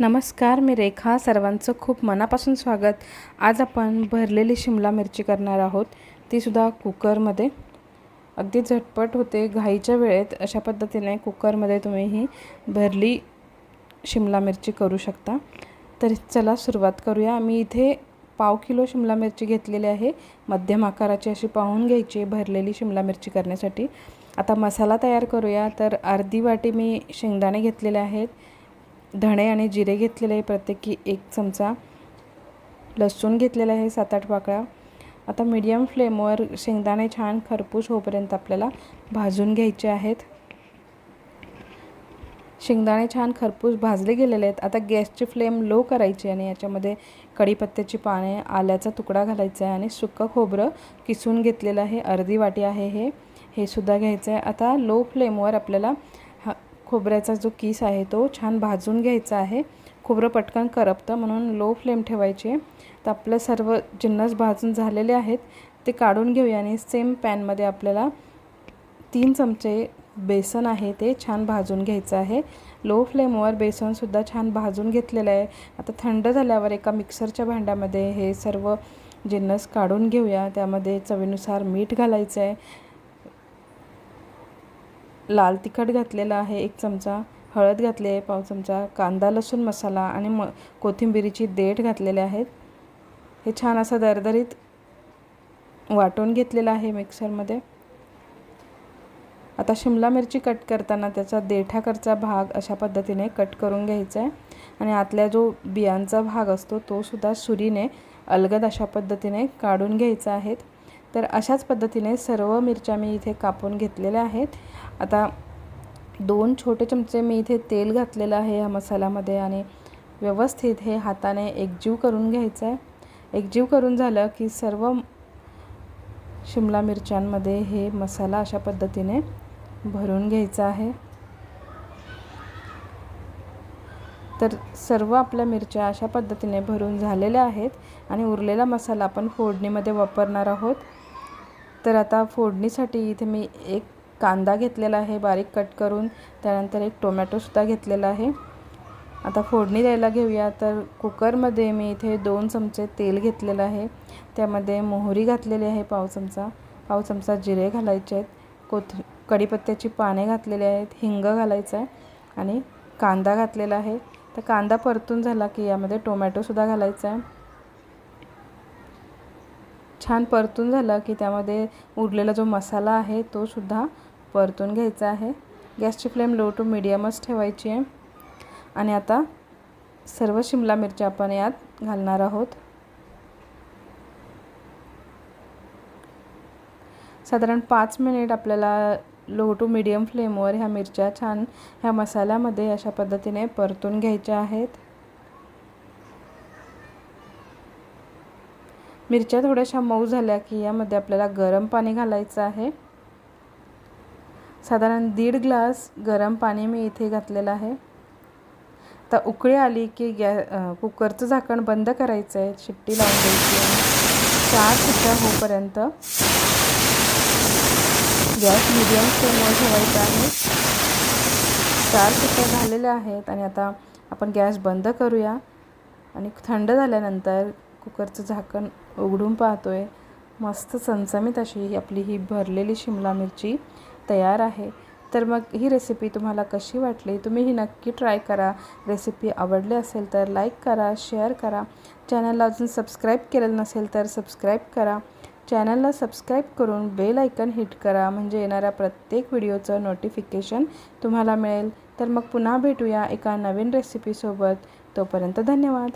नमस्कार मी रेखा. सर्वांचं खूप मनापासून स्वागत. आज आपण भरलेली शिमला मिरची करणार आहोत. तीसुद्धा कुकरमध्ये. अगदी झटपट होते. घाईच्या वेळेत अशा पद्धतीने कुकरमध्ये तुम्ही ही भरली शिमला मिरची करू शकता. तर चला सुरुवात करूया. मी इथे पाव किलो शिमला मिरची घेतलेली आहे. मध्यम आकाराची अशी पाहून घ्यायची भरलेली शिमला मिरची करण्यासाठी. आता मसाला तयार करूया. तर अर्धी वाटी मी शेंगदाणे घेतलेले आहेत. धणे आणि जिरे घेतलेले आहे प्रत्येकी एक चमचा. लसूण घेतलेला आहे सात आठ पाकळ्या. आता मीडियम फ्लेमवर शेंगदाणे छान खरपूस होईपर्यंत आपल्याला भाजून घ्यायचे आहेत. शेंगदाणे छान खरपूस भाजले गेलेले आहेत. आता गॅसची फ्लेम लो करायची आणि याच्यामध्ये कढीपत्त्याची पाने आल्याचा तुकडा घालायचा आहे आणि सुकं खोबरं किसून घेतलेलं आहे. अर्धी वाटी आहे हे. हे सुद्धा घ्यायचं आहे. आता लो फ्लेमवर आपल्याला खोबऱ्याचा जो किस आहे तो छान भाजून घ्यायचा आहे. खोबरं पटकन करपतं म्हणून लो फ्लेम ठेवायची. आहे तर आपलं सर्व जिन्नस भाजून झालेले आहेत. ते काढून घेऊया आणि सेम पॅनमध्ये आपल्याला तीन चमचे बेसन आहे ते छान भाजून घ्यायचं आहे. लो फ्लेमवर बेसनसुद्धा छान भाजून घेतलेलं आहे. आता थंड झाल्यावर एका मिक्सरच्या भांड्यामध्ये हे सर्व जिन्नस काढून घेऊया. त्यामध्ये चवीनुसार मीठ घालायचं आहे लाल तिखट घातलेलं आहे एक चमचा हळद घातली आहे पाव चमचा कांदा लसूण मसाला आणि म कोथिंबिरीची देठ घातलेले आहेत. हे छान असं दरदरीत वाटून घेतलेलं आहे मिक्सरमध्ये. आता शिमला मिरची कट करताना त्याचा देठाकडचा भाग अशा पद्धतीने कट करून घ्यायचा आहे. आणि आतल्या जो बियांचा भाग असतो तो सुद्धा सुरीने अलगद अशा पद्धतीने काढून घ्यायचा आहेत तर अशाच पद्धतीने सर्व मिरच्या मी इथे कापून घेतलेल्या आहेत. आता दोन छोटे चमचे मी इथे तेल घातलेलं आहे ह्या मसाल्यामध्ये आणि व्यवस्थित हे हाताने एकजीव करून घ्यायचं आहे एकजीव करून झालं की सर्व शिमला मिरच्यांमध्ये हे मसाला अशा पद्धतीने भरून घ्यायचा आहे. तर सर्व आपल्या मिरच्या अशा पद्धतीने भरून झालेल्या आहेत आणि उरलेला मसाला आपण फोडणीमध्ये वापरणार आहोत. तर आता फोडणीसाठी इथे मी एक कांदा घेतलेला आहे बारीक कट करून. त्यानंतर एक टोमॅटोसुद्धा घेतलेला आहे. आता फोडणी द्यायला घेऊया. तर कुकरमध्ये मी इथे दोन चमचे तेल घेतलेलं आहे. त्यामध्ये मोहरी घातलेली आहे पाव चमचा. पाव चमचा जिरे घालायचे आहेत. कोथ कढीपत्त्याची पाने घातलेली आहेत. हिंग घालायचं आहे आणि कांदा घातलेला आहे. तर कांदा परतून झाला की यामध्ये टोमॅटोसुद्धा घालायचा आहे. छान परतून झालं की त्यामध्ये उरलेला जो मसाला आहे तो सुद्धा परतून घ्यायचा आहे. गॅसची फ्लेम लो टू मिडियमच ठेवायची आहे. आणि आता सर्व शिमला मिरच्या आपण यात घालणार आहोत. साधारण पाच मिनिट आपल्याला लो टू मिडियम फ्लेमवर ह्या मिरच्या छान ह्या मसाल्यामध्ये अशा पद्धतीने परतून घ्यायच्या आहेत. मिरच्या थोड्याशा मऊ झाल्या की यामध्ये आपल्याला गरम पाणी घालायचं आहे. साधारण दीड ग्लास गरम पाणी मी इथे घातलेलं आहे. तर उकळी आली की गॅ कुकरचं झाकण बंद करायचं आहे. शिट्टी लावून द्यायची आहे. चार शिट्ट्या होईपर्यंत गॅस मिडियम फ्लेमवर ठेवायचा आहे. चार शिट्ट्या झालेल्या आहेत आणि आता आपण गॅस बंद करूया. आणि थंड झाल्यानंतर कुकरचं झाकण उघडून पाहतो आहे मस्त चमचमीत अशी आपली ही भरलेली शिमला मिरची तयार आहे. तर मग ही रेसिपी तुम्हाला कशी वाटली? तुम्ही ही नक्की ट्राय करा. रेसिपी आवडली असेल तर लाईक करा शेअर करा. चॅनलला अजून सबस्क्राईब केलेलं नसेल तर सबस्क्राईब करा. चॅनलला सबस्क्राईब करून बेल आयकन हिट करा. म्हणजे येणाऱ्या प्रत्येक व्हिडिओचं नोटिफिकेशन तुम्हाला मिळेल. तर मग पुन्हा भेटूया एका नवीन रेसिपीसोबत तोपर्यंत धन्यवाद.